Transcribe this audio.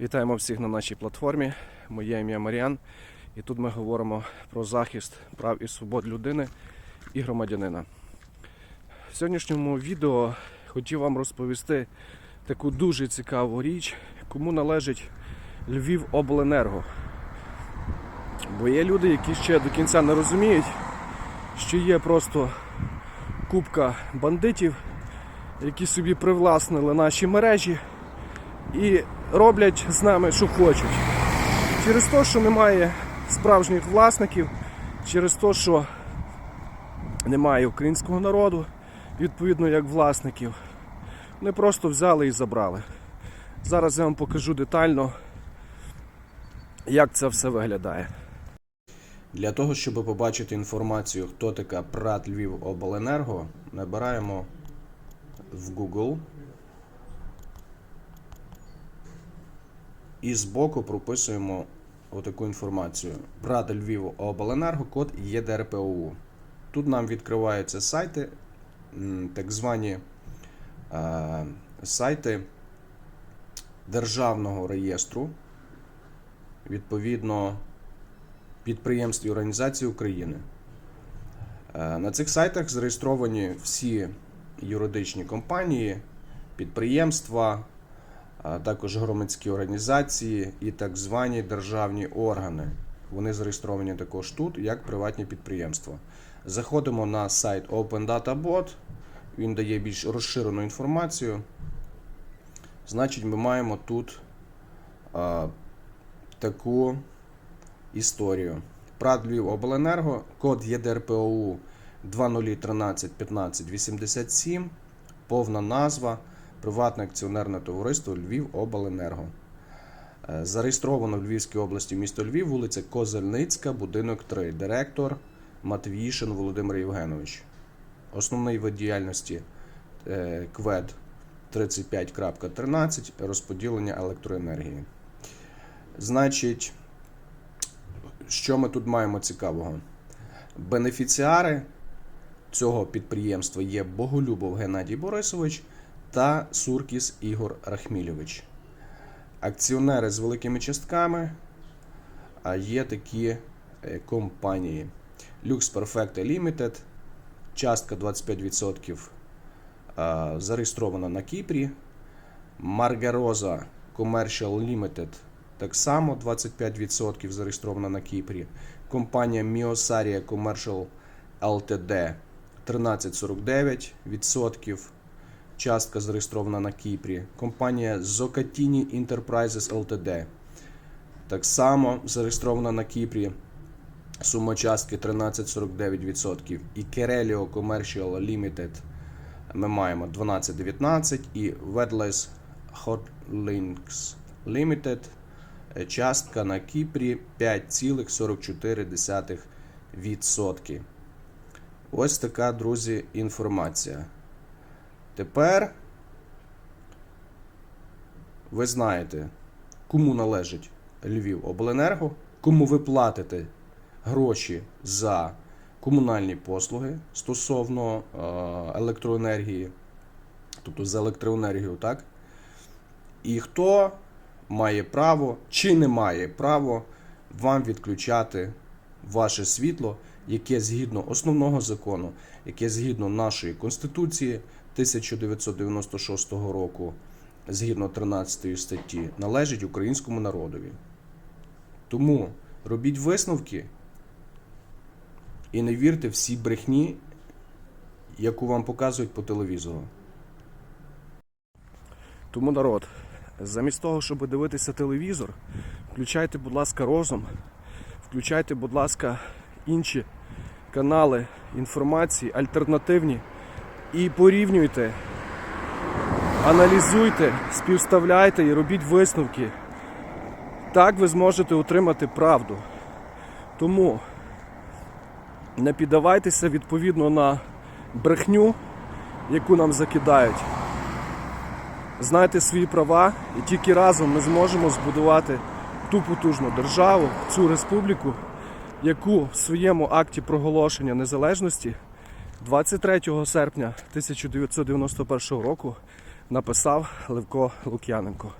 Вітаємо всіх на нашій платформі. Моє ім'я Маріан. І тут ми говоримо про захист прав і свобод людини і громадянина. В сьогоднішньому відео хотів вам розповісти таку дуже цікаву річ, кому належить Львів Обленерго. Бо є люди, які ще до кінця не розуміють, що є просто купка бандитів, які собі привласнили наші мережі і роблять з нами, що хочуть. Через те, що немає справжніх власників, через те, що немає українського народу, відповідно як власників, вони просто взяли і забрали. Зараз я вам покажу детально, як це все виглядає. Для того, щоб побачити інформацію, хто така ПРАТ Львів Обленерго, набираємо в Google і збоку прописуємо отаку інформацію. ПРАТ Львів Обленерго, код ЄДРПОУ. Тут нам відкриваються сайти, так звані е, сайти Державного реєстру, відповідно підприємств і організацій України. Е, На цих сайтах зареєстровані всі юридичні компанії, підприємства, також громадські організації і так звані державні органи. Вони зареєстровані також тут, як приватні підприємства. Заходимо на сайт Open Data він дає більш розширену інформацію. Значить, ми маємо тут а, таку історію. ПРАД Львів Обленерго, код ЄДРПОУ 20131587, повна назва Приватне акціонерне товариство Львів Обленерго. Е, Зареєстровано в Львівській області місто Львів, вулиця Козельницька, будинок 3, директор Матвіїшин Володимир Євгенович. Основний вид діяльності е, КВЕД 35.13 розподілення електроенергії. Значить, що ми тут маємо цікавого? Бенефіціари цього підприємства є Боголюбов Геннадій Борисович та Суркіс Ігор Рахмільович. Акціонери з великими частками є такі е, компанії. Lux Perfecta Limited, частка 25% зареєстрована на Кіпрі. Margarosa Commercial Limited так само 25% зареєстрована на Кіпрі. Компанія Miosaria Commercial Ltd 1349%. Частка зареєстрована на Кіпрі. Компанія Zocatini Enterprises Ltd. Так само зареєстрована на Кіпрі. Сума частки 1349%. І Kerelio Commercial Limited ми маємо 12,19 і Wedless Hotlinks Limited частка на Кіпрі 5,44%. Ось така, друзі, інформація. Тепер ви знаєте, кому належить Львів Обленерго, кому ви платите гроші за комунальні послуги стосовно е, електроенергії, тобто за електроенергію, так? І хто має право чи не має право вам відключати ваше світло, яке згідно основного закону, яке згідно нашої Конституції 1996 року, згідно 13 статті, належить українському народові. Тому робіть висновки і не вірте всій брехні, яку вам показують по телевізору. Тому народ, замість того, щоб дивитися телевізор, включайте, будь ласка, розум, включайте, будь ласка, інші канали інформації, альтернативні, і порівнюйте, аналізуйте, співставляйте і робіть висновки. Так ви зможете отримати правду. Тому не піддавайтеся відповідно на брехню, яку нам закидають. Знайте свої права, і тільки разом ми зможемо збудувати ту потужну державу, цю республіку, яку в своєму акті проголошення незалежності 23 серпня 1991 року написав Левко Лук'яненко.